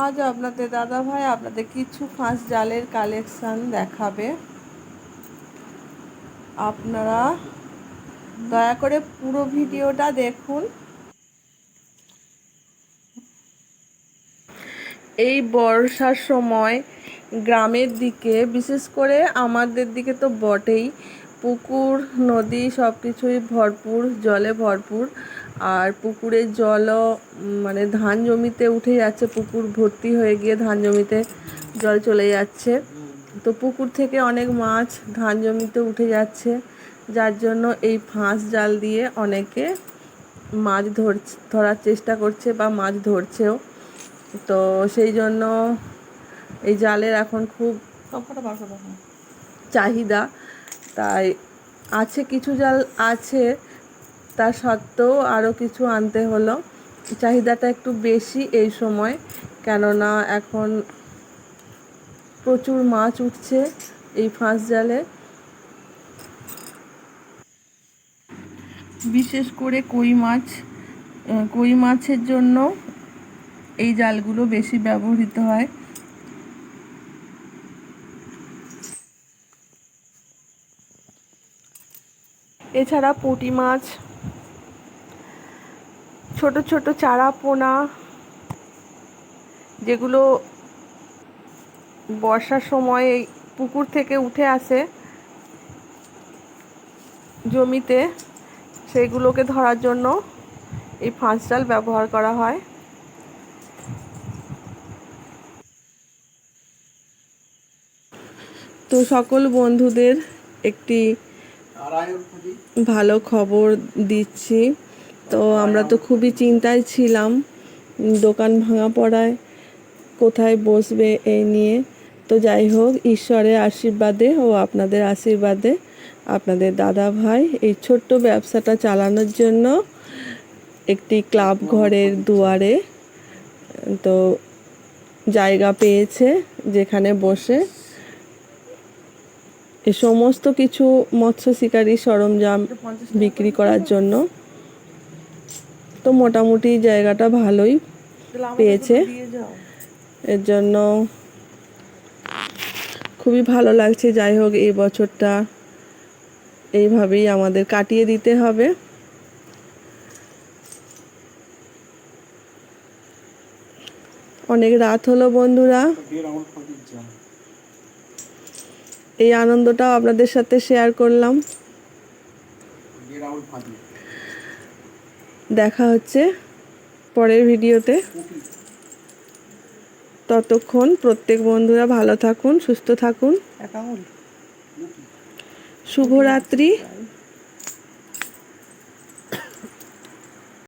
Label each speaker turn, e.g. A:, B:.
A: আজ আপনাদের দাদা ভাই আপনাদের কিছু ফাঁস জালের কালেকশন দেখাবে। আপনারা দয়া করে পুরো ভিডিওটা দেখুন। এই বর্ষার সময় গ্রামের দিকে, বিশেষ করে আমাদের দিকে তো বটেই পুকুর নদী সব কিছুই ভরপুর জলে ভরপুর। আর পুকুরের জলও মানে ধান জমিতে উঠে যাচ্ছে পুকুর ভর্তি হয়ে গিয়ে ধান জমিতে জল চলে যাচ্ছে। তো পুকুর থেকে অনেক মাছ ধান জমিতে উঠে যাচ্ছে যার জন্য এই ফাঁস জাল দিয়ে অনেকে মাছ ধর ধরার চেষ্টা করছে বা মাছ ধরছেও। তো সেই জন্য এই জালের এখন খুব চাহিদা। তাই আছে কিছু জাল আছে, তা সত্ত্বেও আরও কিছু আনতে হলো। চাহিদাটা একটু বেশি এই সময়, কেননা এখন প্রচুর মাছ উঠছে এই ফাঁস জালে। বিশেষ করে কই মাছ, কই মাছের জন্য এই জালগুলো বেশি ব্যবহৃত হয়। এছাড়া পুঁটি মাছ, ছোট ছোট চারা পোনা, যেগুলো বর্ষার সময় পুকুর থেকে উঠে আসে জমিতে সেইগুলোকে ধরার জন্য এই ফাঁস জাল ব্যবহার করা হয়। তো সকল বন্ধুদের একটি ভালো খবর দিচ্ছি। তো আমরা তো খুবই চিন্তায় ছিলাম, দোকান ভাঙা পড়ায় কোথায় বসবে এই নিয়ে। তো যাই হোক, ঈশ্বরের আশীর্বাদে ও আপনাদের আশীর্বাদে আপনাদের দাদা ভাই এই ছোট্ট ব্যবসাটা চালানোর জন্য একটি ক্লাব ঘরের দুয়ারে, তো জায়গা পেয়েছে যেখানে বসে এ সমস্ত কিছু মৎস্য শিকারী সরঞ্জাম বিক্রি করার জন্য তো মোটামুটি জায়গাটা ভালোই পেয়েছে। এর জন্য খুবই ভালো লাগছে। যাই হোক, এই বছরটা এইভাবেই আমাদের কাটিয়ে দিতে হবে। অনেক রাত হলো বন্ধুরা। এই আনন্দটাও আপনাদের সাথে শেয়ার করলাম। দেখা হচ্ছে পরের ভিডিওতে। ততক্ষণ প্রত্যেক বন্ধুরা ভালো থাকুন সুস্থ থাকুন। শুভরাত্রি।